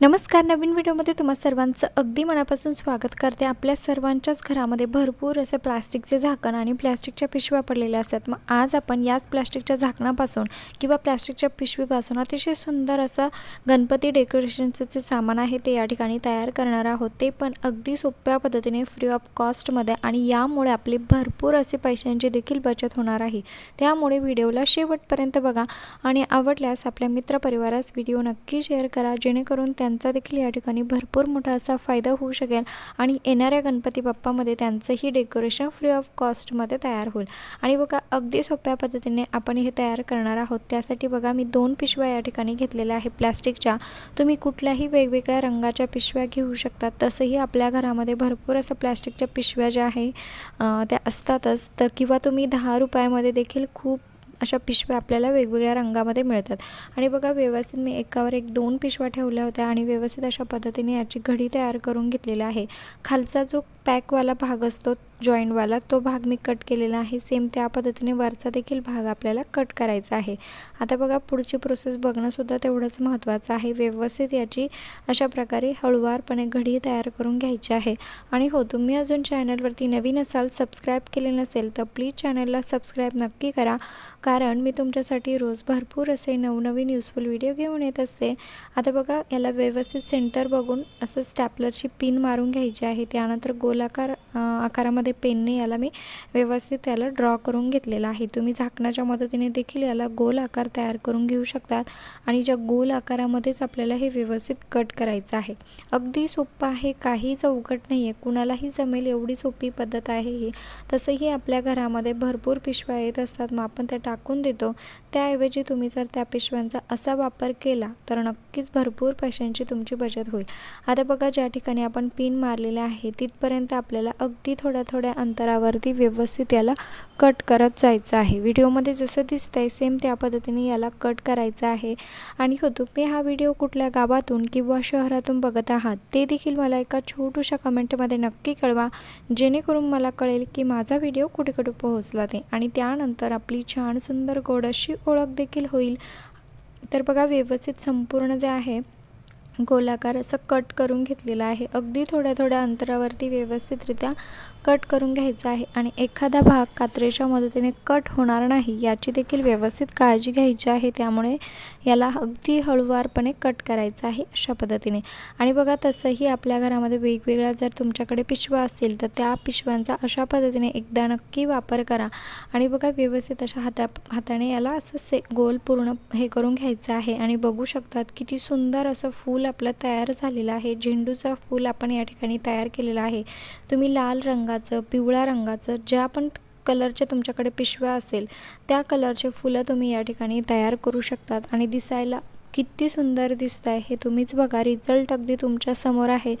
नमस्कार नवीन व्हिडिओमध्ये तुम्हा सर्वांचं अगदी मनापासून स्वागत करते. आपल्या सर्वांच्याच घरामध्ये भरपूर असे प्लास्टिकचे झाकण आणि प्लॅस्टिकच्या पिशव्या पडलेल्या असतात. मग आज आपण याच प्लास्टिकच्या झाकणापासून किंवा प्लॅस्टिकच्या पिशवीपासून अतिशय सुंदर असं गणपती डेकोरेशनचं जे सामान आहे ते या ठिकाणी तयार करणार आहोत. ते पण अगदी सोप्या पद्धतीने फ्री ऑफ कॉस्टमध्ये आणि यामुळे आपली भरपूर असे पैशांची देखील बचत होणार आहे. त्यामुळे व्हिडिओला शेवटपर्यंत बघा आणि आवडल्यास आपल्या मित्रपरिवारास व्हिडिओ नक्की शेअर करा जेणेकरून त्या त्यांचा देखील या ठिकाणी भरपूर मोठा असा फायदा होऊ शकेल आणि येणाऱ्या गणपती बाप्पामध्ये त्यांचंही डेकोरेशन फ्री ऑफ कॉस्टमध्ये तयार होईल. आणि बघा अगदी सोप्या पद्धतीने आपण हे तयार करणार आहोत. त्यासाठी बघा मी दोन पिशव्या या ठिकाणी घेतलेल्या आहे प्लॅस्टिकच्या. तुम्ही कुठल्याही वेगवेगळ्या रंगाच्या पिशव्या घेऊ शकता तसंही आपल्या घरामध्ये भरपूर असं प्लॅस्टिकच्या पिशव्या ज्या आहे त्या असतातच. तर किंवा तुम्ही दहा रुपयामध्ये देखील खूप अशा पिशव्या आपल्याला वेगवेगळ्या रंगामध्ये मिळतात. आणि बघा व्यवस्थित मी एकावर एक दोन पिशव्या ठेवल्या होत्या आणि व्यवस्थित अशा पद्धतीने याची घडी तयार करून घेतलेली आहे. खालचा जो पॅकवाला भाग असतो जॉईंटवाला तो भाग मी कट केलेला आहे. सेम त्या पद्धतीने वरचा देखील भाग आपल्याला कट करायचा आहे. आता बघा पुढची प्रोसेस बघणंसुद्धा तेवढंच महत्त्वाचं आहे. व्यवस्थित याची अशा प्रकारे हळुवारपणे घडी तयार करून घ्यायची आहे. आणि हो तुम्ही अजून चॅनलवरती नवीन असाल सबस्क्राईब केले नसेल तर प्लीज चॅनलला सबस्क्राईब नक्की करा. कारण मी तुमच्यासाठी रोज भरपूर असे नवनवीन युजफुल व्हिडिओ घेऊन येत असते. आता बघा याला व्यवस्थित सेंटर बघून असं स्टॅपलरची पिन मारून घ्यायची आहे. त्यानंतर गोलाकार आकारामध्ये आकारामध्ये पेनने याला मी व्यवस्थित याला ड्रॉ करून घेतलेला आहे. तुम्ही झाकणाच्या मदतीने देखील याला गोल आकार तयार करून घेऊ शकतात आणि ज्या गोल आकारामध्येच आपल्याला हे व्यवस्थित कट करायचं आहे. अगदी सोपं आहे काही चौकट नाही आहे कुणालाही जमेल एवढी सोपी पद्धत आहे ही. तसंही आपल्या घरामध्ये भरपूर पिशव्या येत असतात. मग आपण त्या टाकून देतो. त्याऐवजी तुम्ही जर त्या पिशव्यांचा असा वापर केला तर नक्कीच भरपूर पैशांची तुमची बचत होईल. आता बघा ज्या ठिकाणी आपण पिन मारलेले आहे तिथपर्यंत आपल्याला अगदी थोड्या थोड्या अंतरावरती व्यवस्थित याला कट करत जायचं आहे. व्हिडिओमध्ये जसं दिसतंय सेम त्या पद्धतीने याला कट करायचं आहे. आणि हो तुम्ही हा व्हिडिओ कुठल्या गावातून किंवा शहरातून बघत आहात ते देखील मला एका छोटूशा कमेंटमध्ये नक्की कळवा जेणेकरून मला कळेल की माझा व्हिडिओ कुठे कुठे पोहोचला ते. आणि त्यानंतर आपली छान सुंदर गोड अशी ओळख देखील होईल. तर बघा व्यवस्थित संपूर्ण जे आहे गोलाकार असं कट करून घेतलेलं आहे. अगदी थोड्या थोड्या अंतरावरती व्यवस्थितरित्या कट करून घ्यायचा आहे आणि एखादा भाग कात्रेच्या मदतीने कट होणार नाही याची देखील व्यवस्थित काळजी घ्यायची आहे. त्यामुळे याला अगदी हळुवारपणे कट करायचं आहे अशा पद्धतीने. आणि बघा तसंही आपल्या घरामध्ये वेगवेगळ्या जर तुमच्याकडे पिशवा असेल तर त्या पिशव्यांचा अशा पद्धतीने एकदा नक्की वापर करा. आणि बघा व्यवस्थित अशा हाता हाताने याला असं से गोल पूर्ण हे करून घ्यायचं आहे. आणि बघू शकतात किती सुंदर असं फूल आपला तयार झालेला आहे. झेंडूचा फूल आपण या ठिकाणी तयार केलेला आहे. तुम्ही लाल रंगाचं पिवळ्या रंगाचं ज्या पण कलरच्या तुमच्याकडे पिशव्या असेल त्या कलरचे फुलं तुम्ही या ठिकाणी तयार करू शकतात. आणि दिसायला किती सुंदर दिसत आहे हे तुम्हीच बघा. रिझल्ट अगदी तुमच्यासमोर आहे.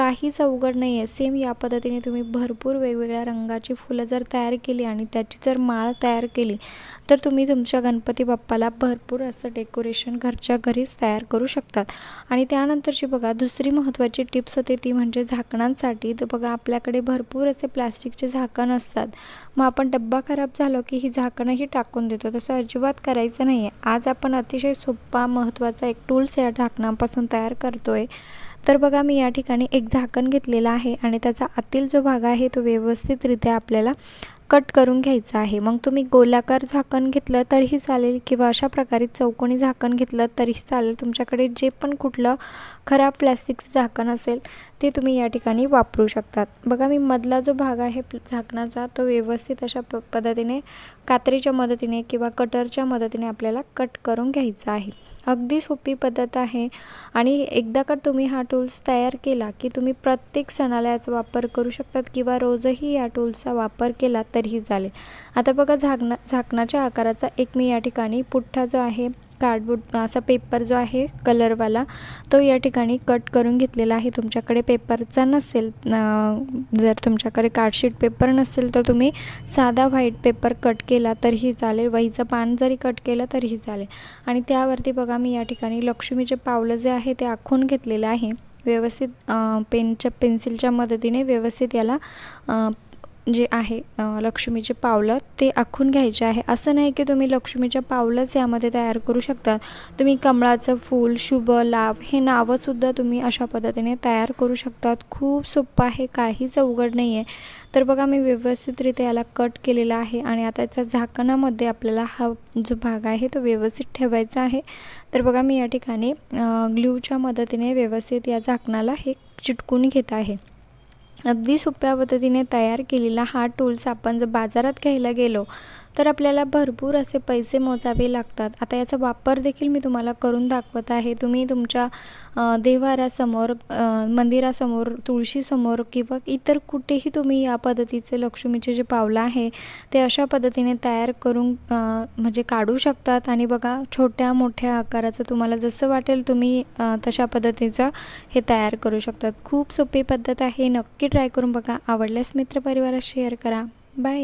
काहीच अवघड नाही आहे सेम या पद्धतीने तुम्ही भरपूर वेगवेगळ्या रंगाची फुलं जर तयार केली आणि त्याची जर माळ तयार केली तर तुम्ही तुमच्या गणपती बाप्पाला भरपूर असं डेकोरेशन घरच्या घरीच तयार करू शकतात. आणि त्यानंतरची बघा दुसरी महत्त्वाची टिप्स होते ती म्हणजे झाकणांसाठी. तर बघा आपल्याकडे भरपूर असे प्लॅस्टिकचे झाकण असतात. मग आपण डब्बा खराब झालो की ही झाकणंही टाकून देतो. तसं अजिबात करायचं नाही आहे आज आपण अतिशय सोप्पा महत्त्वाचा एक टूल्स या झाकणापासून तयार करतो आहे तर बघा मी या ठिकाणी एक झाकण घेतलेलं आहे आणि त्याचा आतील जो भाग आहे तो व्यवस्थितरित्या आपल्याला कट करून घ्यायचा आहे. मग तुम्ही गोलाकार झाकण घेतलं तरीही चालेल किंवा अशा प्रकारे चौकोनी झाकण घेतलं तरीही चालेल. तुमच्याकडे जे पण कुठलं खराब प्लॅस्टिकचं झाकण असेल ते तुम्ही या ठिकाणी वापरू शकतात. बघा मी मधला जो भाग आहे झाकणाचा तो व्यवस्थित अशा प पद्धतीने कात्रीच्या मदतीने किंवा कटरच्या मदतीने आपल्याला कट करून घ्यायचा आहे. अगदी सोपी पद्धत आहे आणि एकदा का तुम्ही हा टूल्स तयार केला की तुम्ही प्रत्येक सणाला याचा वापर करू शकतात किंवा रोजही या टूल्सचा वापर केला तर तरीही चालेल. आता बघा झाकणा झाकणाच्या आकाराचा एक मी या ठिकाणी पुठ्ठा जो आहे कार्डबोर्ड असा पेपर जो आहे कलरवाला तो या ठिकाणी कट करून घेतलेला आहे. तुमच्याकडे पेपरचा नसेल जर तुमच्याकडे कार्डशीट पेपर नसेल तर तुम्ही साधा व्हाईट पेपर कट केला तरीही चालेल. वहीचं पान जरी कट केलं तरीही चालेल. आणि त्यावरती बघा मी या ठिकाणी लक्ष्मीचे पावलं जे आहे ते आखून घेतलेलं आहे. व्यवस्थित पेनच्या पेन्सिलच्या मदतीने व्यवस्थित याला जे आहे लक्ष्मीचे पावलं ते आखून घ्यायचे आहे. असं नाही की तुम्ही लक्ष्मीच्या पावलंच यामध्ये तयार करू शकता. तुम्ही कमळाचं फूल शुभ लाभ हे नावंसुद्धा तुम्ही अशा पद्धतीने तयार करू शकतात. खूप सोपं आहे काहीच अवघड नाही आहे तर बघा मी व्यवस्थितरित्या याला कट केलेला आहे आणि आता याचा झाकणामध्ये आपल्याला हा जो भाग आहे तो व्यवस्थित ठेवायचा आहे. तर बघा मी या ठिकाणी ग्ल्यूच्या मदतीने व्यवस्थित या झाकणाला हे चिटकून घेत आहे. अगदी सोप्या पद्धतीने तयार केलेला हा टूल्स आपण जर बाजारात घ्यायला गेलो तर आपल्याला भरपूर असे पैसे मोजावे लागतात. आता याचा वापर देखील मी तुम्हाला करून दाखवत आहे. तुम्ही तुमच्या देवारासमोर मंदिरासमोर तुळशीसमोर किंवा इतर कुठेही तुम्ही या पद्धतीचे लक्ष्मीचे जे पावलं आहे ते अशा पद्धतीने तयार करून म्हणजे काढू शकतात. आणि बघा छोट्या मोठ्या आकाराचं तुम्हाला जसं वाटेल तुम्ही तशा पद्धतीचं हे तयार करू शकतात. खूप सोपी पद्धत आहे. नक्की ट्राय करून बघा. आवडल्यास मित्रपरिवारात शेअर करा. बाय